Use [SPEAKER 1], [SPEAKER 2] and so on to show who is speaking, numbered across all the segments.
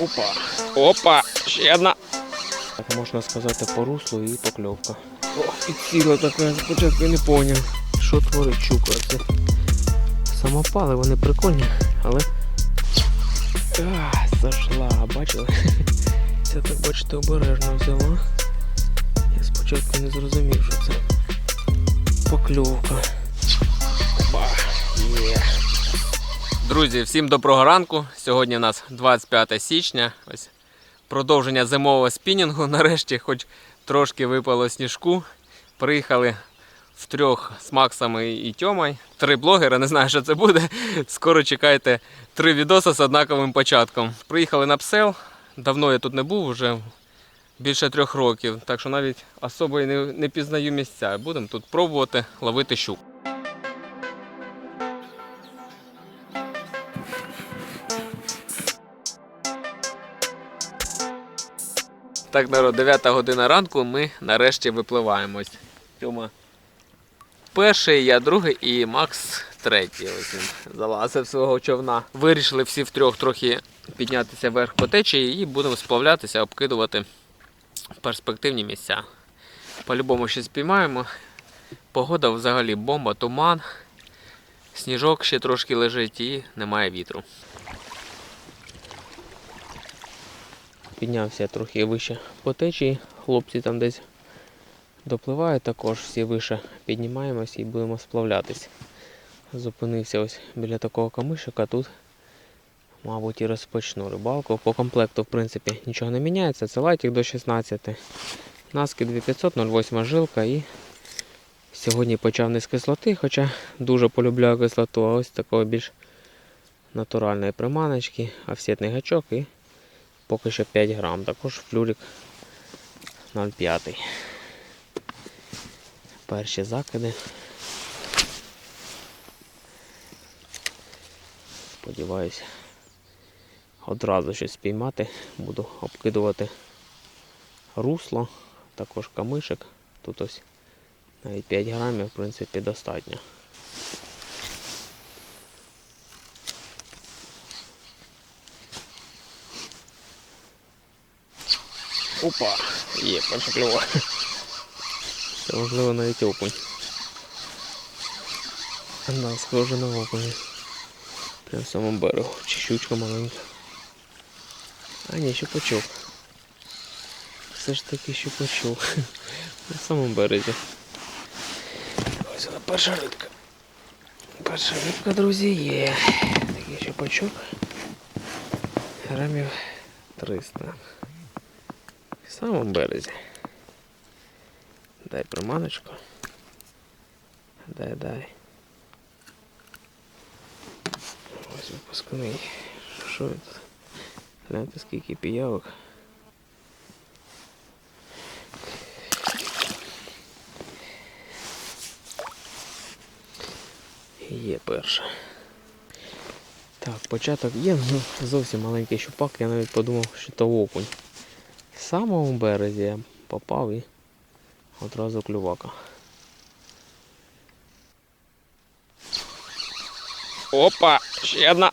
[SPEAKER 1] Опа. Опа. Ще одна. Так можна сказати по руслу і покльовка. О, і ціла така, спочатку не поняв. Що творить щука? Це самопали, вони прикольні, але. А, зашла, бачили? Це так бачите обережно взяла. Я спочатку не зрозумів, що це покльовка. Друзі, всім доброго ранку. Сьогодні у нас 25 січня. Ось продовження зимового спінінгу. Нарешті, хоч трошки випало сніжку. Приїхали втрьох з Максом і Тьомою. Три блогера, не знаю, що це буде. Скоро чекайте три відоси з однаковим початком. Приїхали на псел. Давно я тут не був, вже більше трьох років, так що навіть особо не, не пізнаю місця. Будемо тут пробувати ловити щук. Так, народ, 9 година ранку ми нарешті випливаємось. Тьома перший, я другий і Макс третій. Ось він залазив свого човна. Вирішили всі втрьох трохи піднятися вверх по течії і будемо сплавлятися, обкидувати перспективні місця. По-любому щось спіймаємо. Погода взагалі бомба, туман, сніжок ще трошки лежить і немає вітру. Піднявся трохи вище по течії. Хлопці там десь допливають також, всі вище піднімаємось і будемо сплавлятись. Зупинився ось біля такого камишика, тут, мабуть, і розпочну рибалку. По комплекту, в принципі, нічого не міняється. Це лайтик до 16. Наски 2500, 0,8 жилка і сьогодні почав не з кислоти, хоча дуже полюбляю кислоту, а ось такої більш натуральної приманочки, офсетний гачок і поки що 5 грам. Також флюрик 0,5. Перші закиди. Сподіваюся, одразу щось спіймати. Буду обкидувати русло, також камишик. Тут ось навіть 5 грамів, в принципі, достатньо. Опа! Є, перша кльова. Це можливо навіть окунь. Да, схоже на окунь. Прямо в самому берегу. Чи щучка маленька. А ні, щупачок. Все ж таки щупачок. На самому березі. Ось вона перша рибка. Перша рибка, друзі, є. Такий щупачок. Грамів 300. В самому березі. Дай приманочку. Дай, дай. Ось випускний. Що це? Гляньте скільки піявок. Є перша. Так, початок є, ну зовсім маленький щупак, я навіть подумав, що то окунь. Самому березі я попав і одразу клювака. Опа, ще одна.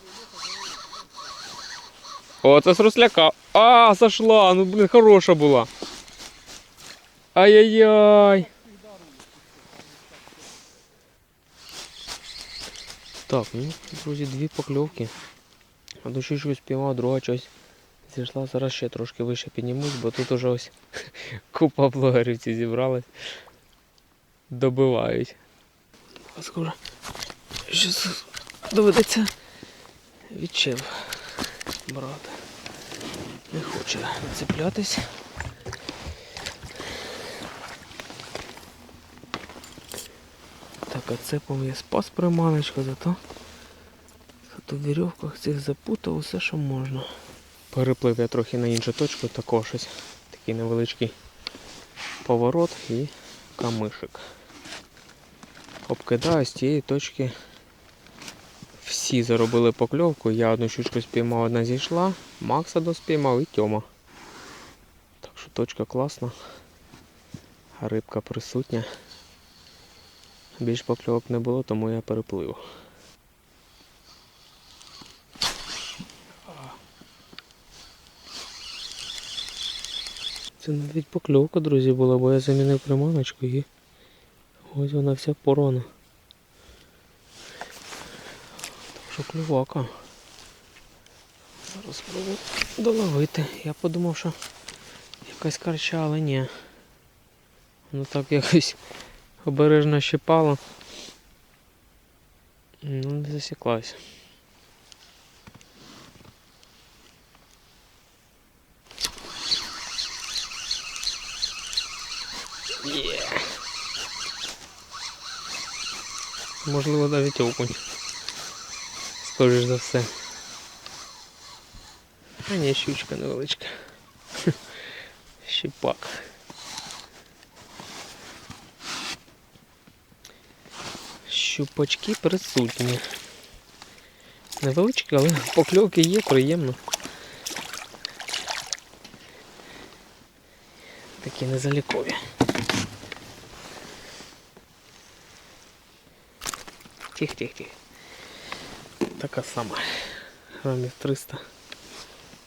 [SPEAKER 1] О, це з русляка. А, зашла, ну блін, хороша була. Ай-яй-яй. Так, ну, друзі, дві покльовки. Одну щучку спіймав, друга щось зійшла. Зараз ще трошки вище піднімусь, бо тут уже ось купа блогерівців зібралась. Добивають. Скоро щось доведеться відчеп брати. Не хоче нацеплятись. Так, а цепом я спас приманочку, зато, зато в вірьовках цих запутав усе, що можна. Переплив я трохи на іншу точку, також ось такий невеличкий поворот і камишик. Обкидаю з тієї точки. Всі заробили покльовку, я одну щучку спіймав, одна зійшла, Макса доспіймав і Тьома. Так що точка класна. Рибка присутня. Більш покльовок не було, тому я переплив. Це навіть покльовка, друзі, була, бо я замінив приманочку і ось вона вся порона. Так що клювака. Зараз спробую доловити. Я подумав, що якась карча, але ні. Воно так якось обережно щипало. Ну, не засіклась. Є. Можливо, навіть окунь. Скоріш за все. А ні, щучка невеличка. Щіпак. Щупачки присутні. Невеличкі, але покльовки є, приємно. Такі незалікові. Тих, тих, тих. Така сама. Грамів 300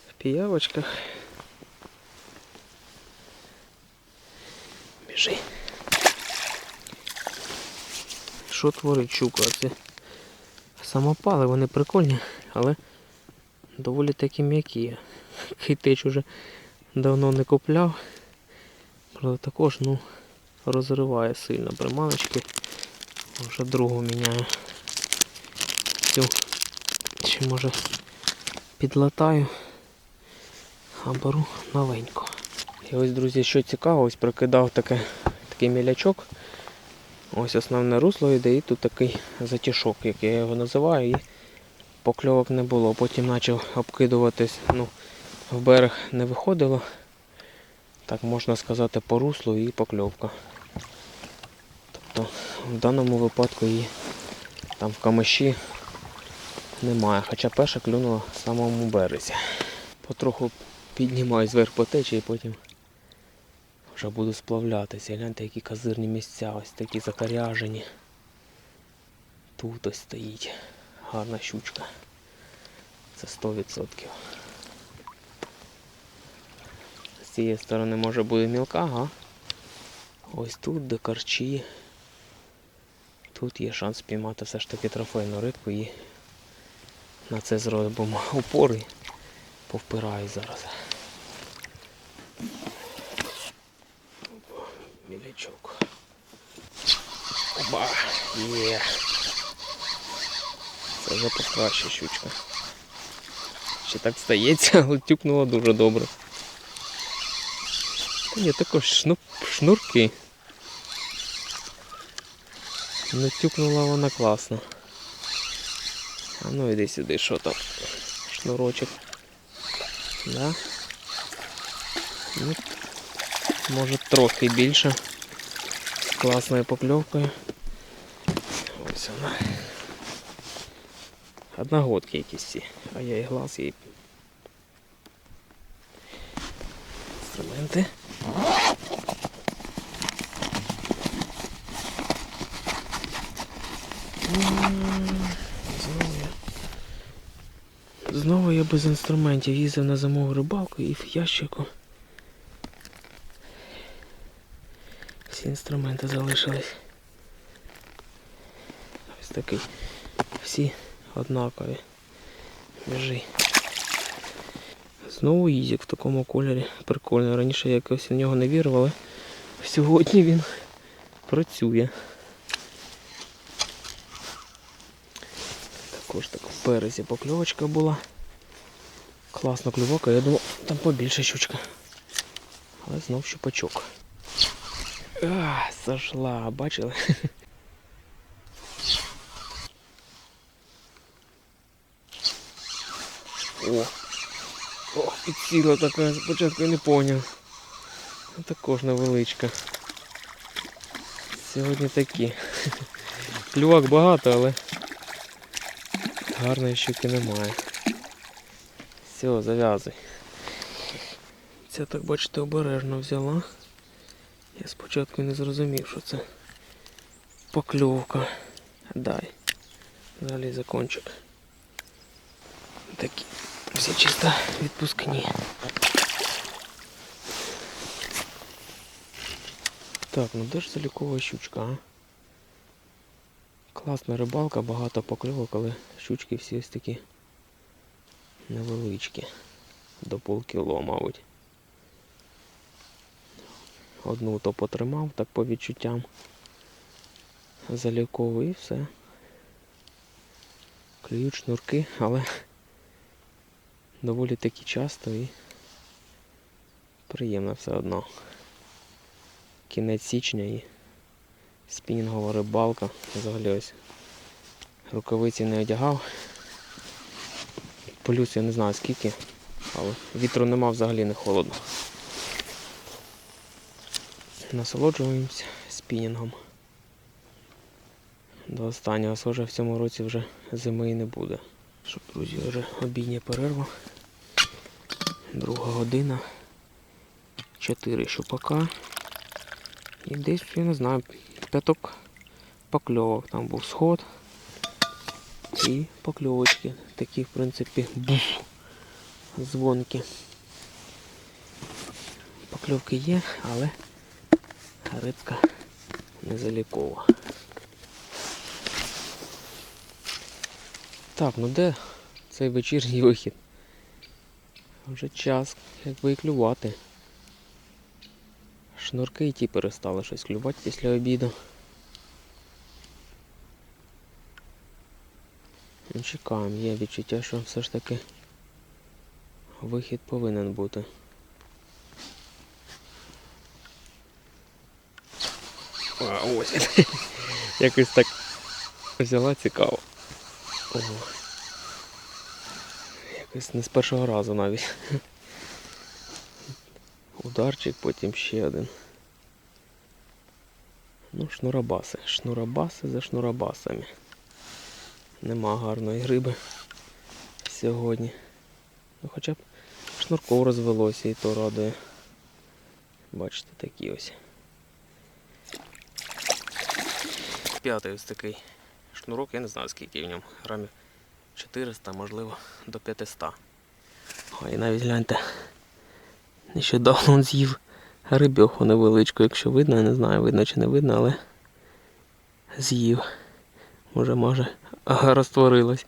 [SPEAKER 1] в піявочках. Біжи. Що творить щука? Це самопали, вони прикольні, але доволі такі м'які. Хейтеч уже давно не купляв. Правда також ну, розриває сильно приманочки. Вже другу міняю. Цю чи може підлатаю, а беру новеньку. І ось, друзі, що цікаво, ось прикидав таке, такий мілячок. Ось основне русло йде і тут такий затішок, як я його називаю, і покльовок не було. Потім почав обкидуватись, ну, в берег не виходило. Так можна сказати по руслу і покльовка. Тобто в даному випадку її там в камиші немає. Хоча перша клюнула в самому березі. Потроху піднімаюсь вверх по течії потім вже буду сплавлятися. Гляньте, які казирні місця, ось такі закаряжені. Тут ось стоїть гарна щучка. Це 100%. З цієї сторони може буде мілка, а ось тут, де карчі. Тут є шанс спіймати все ж таки трофейну рибку і на це зробимо упори. Повпираю зараз. Мілячок. Оба! Є. Це вже покраще щучка. Ще так стається, але тюкнула дуже добре. Та ні, також шну... шнурки. Ну тюкнула вона класно. А ну іди сюди, що там? Шнурочок. Да? Ну, може трохи більше. З класною покльовкою. Ось вона. Одногодки якісь ці. А я і глаз їй. Інструменти. Знову я. Без інструментів їздив на зимову рибалку і в ящику. Всі інструменти залишились. Ось такий. Всі однакові. Біжи. Знову їзик в такому кольорі. Прикольно. Раніше я якось в нього не вірив, але сьогодні він працює. Також так в березі покльовочка була. Класна клювака, я думав, там побільше щучка. Але знов щупачок. А, сошла, бачили? О! О, і ціла така, спочатку я не поняв. Ну, Також невеличка. Сьогодні такі. Клювак багато, але гарної щуки немає. Все, зав'язуй. Це так бачите обережно взяла. Я спочатку не зрозумів, що це покльовка. Дай. Далі закончик. Такі всі чисто відпускні. Так, ну де ж залікова щучка, а? Класна рибалка, багато покльовок, але щучки всі ось такі невеличкі. До полкіло, мабуть. Одну то потримав, так по відчуттям. Заліковий і все. Клюють шнурки, але доволі таки часто і приємно все одно. Кінець січня і спінінгова рибалка. Взагалі ось рукавиці не одягав. Плюс я не знаю скільки, але вітру нема взагалі не холодно. Насолоджуємося спінінгом. До останнього схоже в цьому році вже зими і не буде. Що, друзі, вже обідня перерва. Друга година. Чотири щупака. І десь, я не знаю, п'яток покльовок. Там був сход. І покльовочки. Такі, в принципі, буф. Дзвонки. Покльовки є, але рибка не залікова. Так, ну де цей вечірній вихід? Вже час, якби і клювати. Шнурки і ті перестали щось клювати після обіду. Ну, чекаємо, є відчуття, що все ж таки вихід повинен бути. А, ось. Якось так взяла цікаво. Ого. Якось не з першого разу навіть. Ударчик, потім ще один. Ну, шнурабаси. Шнурабаси за шнурабасами. Нема гарної риби сьогодні. Ну хоча б шнурков розвелося і то радує. Бачите, такі ось. П'ятий ось такий шнурок, я не знаю скільки в ньому. Грамів 400, можливо, до 500. А і навіть гляньте. Нещодавно з'їв рибьоху невеличку, якщо видно, я не знаю, видно чи не видно, але з'їв. Може, може, розтворилось.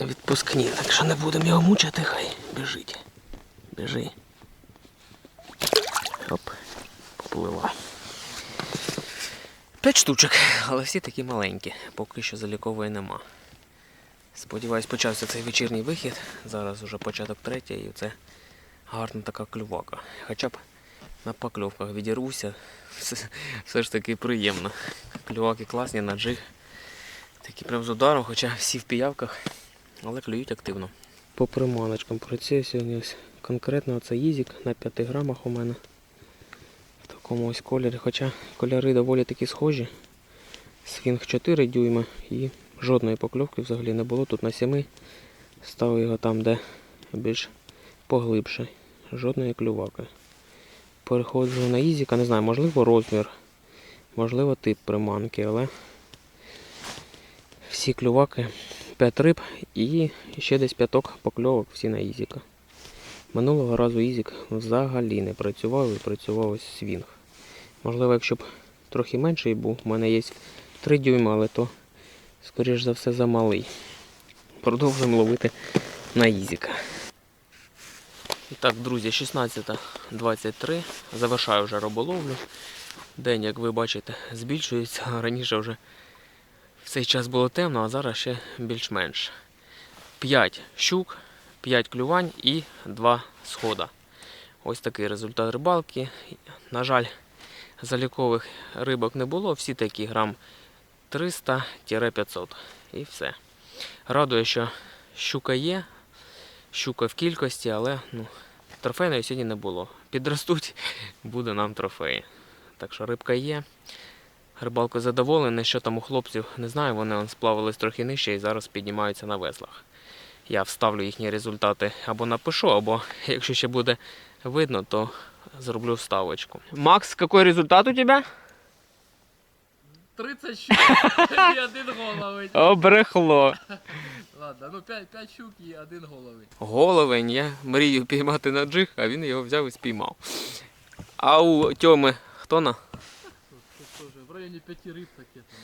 [SPEAKER 1] Відпускні, так що не будемо його мучити, хай біжить. Біжи. Оп, поплила. П'ять штучок, але всі такі маленькі, поки що залікової нема. Сподіваюсь, почався цей вечірній вихід. Зараз уже початок третій і це гарна така клювака. Хоча б на покльовках відірвуся, все, все ж таки приємно. Клюваки класні на джиг. Такі прям з ударом, хоча всі в піявках, але клюють активно. По приманочкам працює сьогодні ось конкретно оце їзік на 5 грамах у мене. В такому ось кольорі, хоча кольори доволі такі схожі. Свінг 4 дюйма і жодної покльовки взагалі не було. Тут на 7 ставив його там, де більш поглибше. Жодної клюваки. Переходжу на Ізіка, не знаю, можливо розмір, можливо тип приманки, але всі клюваки 5 риб і ще десь п'яток покльовок всі на Ізіка. Минулого разу Ізік взагалі не працював і працював ось свінг. Можливо, якщо б трохи менший був, у мене є 3 дюйма, але то, скоріш за все, замалий. Продовжуємо ловити на Ізіка. І так, друзі, 16.23. Завершаю вже риболовлю. День, як ви бачите, збільшується. Раніше вже в цей час було темно, а зараз ще більш-менш. 5 щук, 5 клювань і 2 схода. Ось такий результат рибалки. На жаль, залікових рибок не було, всі такі грам 300-500. І все. Радує, що щука є, щука в кількості, але ну, трофейної сьогодні не було. Підростуть, буде нам трофеї. Так що рибка є. Рибалко задоволений, що там у хлопців, не знаю, вони он сплавились трохи нижче і зараз піднімаються на веслах. Я вставлю їхні результати або напишу, або якщо ще буде видно, то зроблю вставочку. Макс, який результат у тебе?
[SPEAKER 2] 30 щук і один головень.
[SPEAKER 1] Обрехло.
[SPEAKER 2] Ладно, ну 5, 5 щук і один головень.
[SPEAKER 1] Головень, я мрію піймати на джиг, а він його взяв і спіймав. А у Тьоми хто на?
[SPEAKER 2] В районі п'яти риб таке там.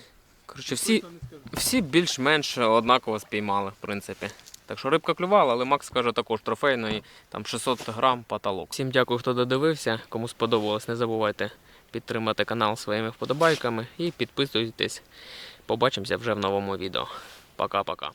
[SPEAKER 1] Коротше, всі, всі більш-менш однаково спіймали, в принципі. Так що рибка клювала, але Макс каже також трофейної, там 600 грам потолок. Всім дякую, хто додивився. Кому сподобалось, не забувайте підтримати канал своїми вподобайками і підписуйтесь. Побачимося вже в новому відео. Пока-пока.